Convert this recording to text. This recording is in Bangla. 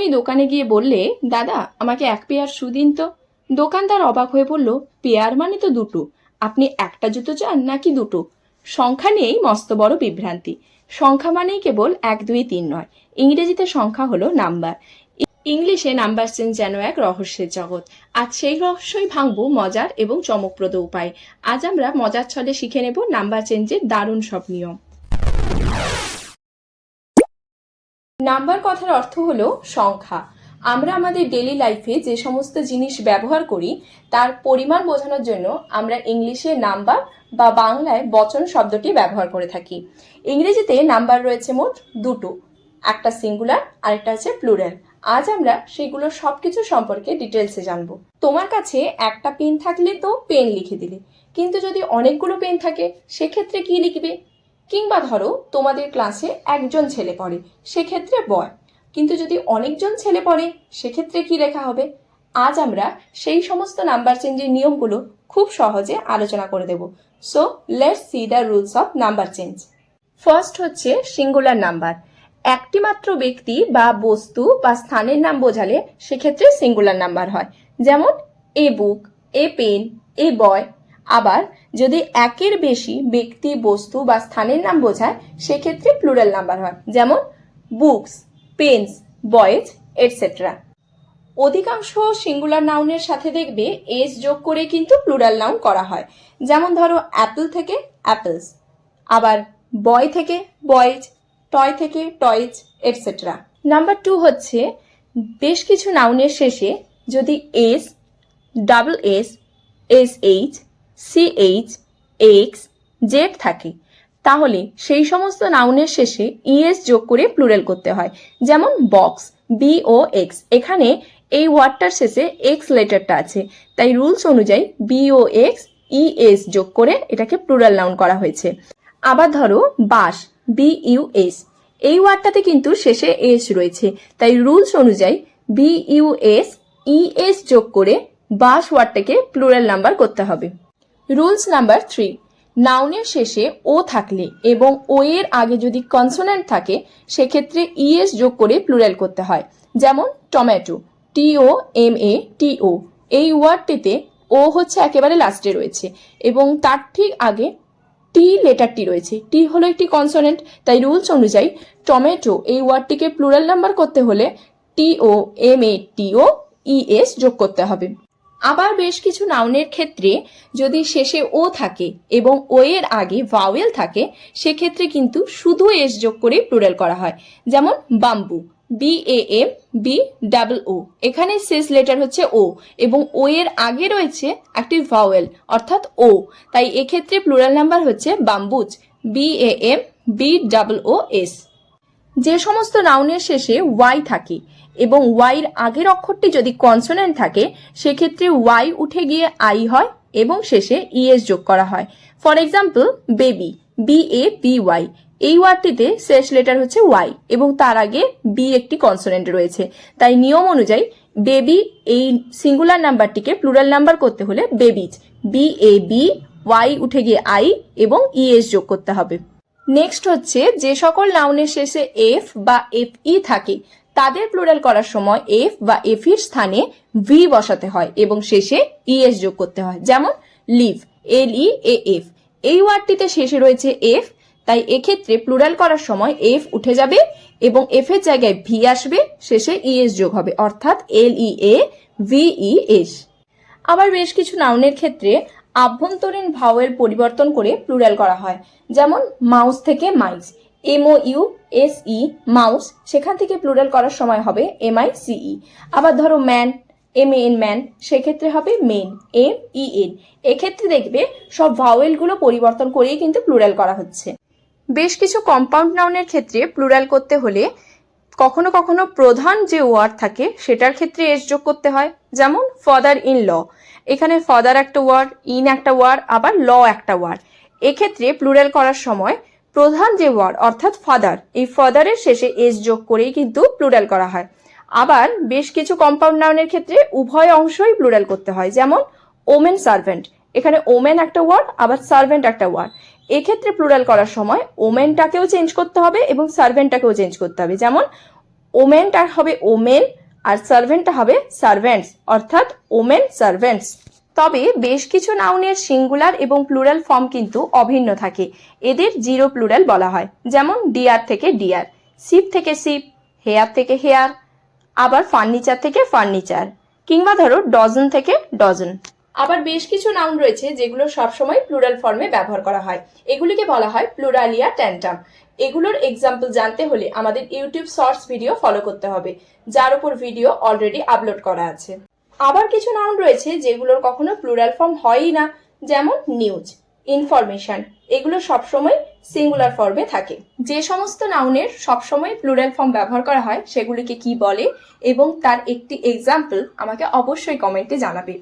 তুমি দোকানে গিয়ে বললে, দাদা, আমাকে এক পেয়ার শু দিন তো। দোকানদার অবাক হয়ে বলল, পেয়ার মানে তো দুটো। আপনি একটা জুতো চান নাকি দুটো? সংখ্যা নিয়েই মস্ত বড় বিভ্রান্তি। সংখ্যা মানেই কেবল এক, দুই, তিন নয়। ইংরেজিতে সংখ্যা হলো নাম্বার। ইংলিশে নাম্বার চেঞ্জ যেন এক রহস্যের জগৎ। আজ সেই রহস্যই ভাঙবো মজার এবং চমকপ্রদ উপায়। আজ আমরা মজার ছলে শিখে নেব নাম্বার চেঞ্জের দারুণ সব নিয়ম। নাম্বার কথার অর্থ হলো সংখ্যা। আমরা আমাদের ডেলি লাইফে যে সমস্ত জিনিস ব্যবহার করি, তার পরিমাণ বোঝানোর জন্য আমরা ইংলিশে নাম্বার বা বাংলায় বচন শব্দটি ব্যবহার করে থাকি। ইংরেজিতে নাম্বার রয়েছে মোট দুটো, একটা সিঙ্গুলার আরেকটা হচ্ছে প্লুরাল আজ আমরা সেগুলো সব কিছু সম্পর্কে ডিটেলসে জানব। তোমার কাছে একটা পেন থাকলে তো পেন লিখে দিলে। কিন্তু যদি অনেকগুলো পেন থাকে, সেক্ষেত্রে কি লিখবে? কিংবা ধরো, তোমাদের ক্লাসে একজন ছেলে পড়ে, সেক্ষেত্রে বয় কিন্তু যদি অনেকজন ছেলে পড়ে, সেক্ষেত্রে কি লেখা হবে? আজ আমরা সেই সমস্ত নাম্বার চেঞ্জের নিয়মগুলো খুব সহজে আলোচনা করে দেব। So let's see the rules of number change first হচ্ছে সিঙ্গুলার নাম্বার একটি মাত্র ব্যক্তি বা বস্তু বা স্থানের নাম বোঝালে সেক্ষেত্রে সিঙ্গুলার নাম্বার হয়। যেমন এ বুক এ পেন এ বয় আবার যদি একের বেশি ব্যক্তি, বস্তু বা স্থানের নাম বোঝায়, সেক্ষেত্রে প্লুরাল নাম্বার হয়। যেমন বুকস পেন্স বয়েজ এটসেট্রা অধিকাংশ সিঙ্গুলার নাউনের সাথে দেখবে এস যোগ করে কিন্তু প্লুরাল নাউন করা হয়। যেমন ধরো অ্যাপেল থেকে অ্যাপেলস আবার বয় থেকে বয়েজ টয় থেকে টয়েজ এটসেট্রা নাম্বার টু হচ্ছে বেশ কিছু নাউনের শেষে যদি S double S S H C H X Z থাকে। তাহলে সেই সমস্ত নাউনের শেষে ইএস যোগ করে প্লুরাল করতে হয়। যেমন বক্স বি ও এক্স এখানে এই ওয়ার্ডটার শেষে এক্স লেটারটা আছে। তাই রুলস অনুযায়ী বি ও এক্স ইএস যোগ করে এটাকে প্লুরাল নাউন করা হয়েছে। আবার ধরো বাস বি ইউ এস এই ওয়ার্ডটাতে কিন্তু শেষে এস রয়েছে। তাই রুলস অনুযায়ী বি ইউ এস ইএস যোগ করে বাস ওয়ার্ডটাকে প্লুরাল নাম্বার করতে হবে। রুলস নাম্বার থ্রি নাউনের শেষে ও থাকলে এবং ও এর আগে যদি কনসোনেন্ট থাকে, সেক্ষেত্রে ইএস যোগ করে প্লুরাল করতে হয়। যেমন tomato T O M A টি ও এই ওয়ার্ডটিতে ও হচ্ছে একেবারে লাস্টে রয়েছে এবং তার ঠিক আগে টি লেটারটি রয়েছে। টি হলো একটি কনসোনেন্ট তাই রুলস অনুযায়ী টমেটো এই ওয়ার্ডটিকে প্লুরাল নাম্বার করতে হলে টি ও M A T O ES যোগ করতে হবে। আবার বেশ কিছু নাউনের ক্ষেত্রে যদি শেষে ও থাকে এবং ও এর আগে ভাওয়েল থাকে, সেক্ষেত্রে কিন্তু শুধু এস যোগ করে প্লুরাল করা হয়। যেমন bamboo B A M B double O এখানে শেষ লেটার হচ্ছে ও এবং ও এর আগে রয়েছে একটি ভাওয়েল অর্থাৎ ও তাই এক্ষেত্রে প্লুরাল নাম্বার হচ্ছে bamboos B A M B double O S যে সমস্ত নাউনের শেষে ওয়াই থাকে এবং ওয়াইয়ের আগের অক্ষরটি যদি কনসোনেন্ট থাকে, সেক্ষেত্রে ওয়াই উঠে গিয়ে আই হয় এবং শেষে ইএস যোগ করা হয়। For example baby B A B Y এই ওয়ার্ডটিতে শেষ লেটার হচ্ছে ওয়াই এবং তার আগে বি একটি কনসোনেন্ট রয়েছে। তাই নিয়ম অনুযায়ী বেবি এই সিঙ্গুলার নাম্বারটিকে প্লুরাল নাম্বার করতে হলে babies B A B Y উঠে গিয়ে আই এবং ইএস যোগ করতে হবে। নেক্সট হচ্ছে যে সকল নাউনের শেষে এফ বা এফ ই থাকে তাদের প্লুরাল করার সময় এফ বা এফ এর স্থানে ভি বসাতে হয় এবং শেষে ইএস যোগ করতে হয়। যেমন leave L E A F এই ওয়ার্ডটিতে শেষে রয়েছে এফ তাই এক্ষেত্রে প্লুরাল করার সময় এফ উঠে যাবে এবং এফ এর জায়গায় ভি আসবে, শেষে ইএস যোগ হবে, অর্থাৎ এল ই এ ভি ই এস আবার বেশ কিছু নাউনের ক্ষেত্রে আভ্যন্তরীণ ভাওয়েল পরিবর্তন করে প্লুরাল করা হয়, যেমন মাউস থেকে mice M O U S E mouse সেখান থেকে প্লুরাল করার সময় হবে এম আই সিই আবার ধরো ম্যান এম এন ম্যান সেক্ষেত্রে হবে মেন এম ই এন এক্ষেত্রে দেখবে সব ভাওয়েলগুলো পরিবর্তন করেই কিন্তু প্লুরাল করা হচ্ছে। বেশ কিছু কম্পাউন্ড নাউনের ক্ষেত্রে প্লুরাল করতে হলে কখনো কখনো প্রধান যে ওয়ার্ড থাকে, সেটার ক্ষেত্রে এস যোগ করতে হয়। যেমন ফাদার ইন ল এখানে ফাদার একটা ওয়ার্ড ইন একটা ওয়ার্ড আবার ল একটা ওয়ার্ড এক্ষেত্রে প্লুরাল করার সময় প্রধান যে ওয়ার্ড, অর্থাৎ ফাদার, এই ফাদারের শেষে এস যোগ করেই কিন্তু প্লুরাল করা হয়। আবার বেশ কিছু কম্পাউন্ড নাউনের ক্ষেত্রে উভয় অংশই প্লুরাল করতে হয়, যেমন ওমেন সার্ভেন্ট এখানে ওমেন একটা ওয়ার্ড আবার সার্ভেন্ট একটা ওয়ার্ড এক্ষেত্রে প্লুরাল করার সময় ওমেনটাকেও চেঞ্জ করতে হবে এবং সার্ভেন্টটাকেও চেঞ্জ করতে হবে। যেমন ওমেনটা হবে ওমেন আর সার্ভেন্টটা হবে সার্ভেন্টস অর্থাৎ ওমেন সার্ভেন্টস তবে বেশ কিছু নাউনের সিঙ্গুলার এবং প্লুরাল ফর্ম কিন্তু অভিন্ন থাকে। এদের জিরো প্লুরাল বলা হয়, যেমন ডিয়ার থেকে ডিয়ার শিপ থেকে শিপ হেয়ার থেকে হেয়ার আবার ফার্নিচার থেকে ফার্নিচার কিংবা ধরো ডজন থেকে ডজন আবার বেশ কিছু নাউন রয়েছে যেগুলো সবসময় প্লুরাল ফর্মে ব্যবহার করা হয়। এগুলিকে বলা হয় প্লুরালিয়া ট্যান্টাম এগুলোর এক্সাম্পল জানতে হলে আমাদের ইউটিউব শর্টস ভিডিও ফলো করতে হবে, যার উপর ভিডিও অলরেডি আপলোড করা আছে। আবার কিছু নাউন রয়েছে যেগুলোর কখনো প্লুরাল ফর্ম হয়ই না, যেমন নিউজ ইনফরমেশন এগুলো সবসময় সিঙ্গুলার ফর্মে থাকে। যে সমস্ত নাউনের সবসময় প্লুরাল ফর্ম ব্যবহার করা হয়, সেগুলিকে কি বলে এবং তার একটি এক্সাম্পল আমাকে অবশ্যই কমেন্টে জানাবে।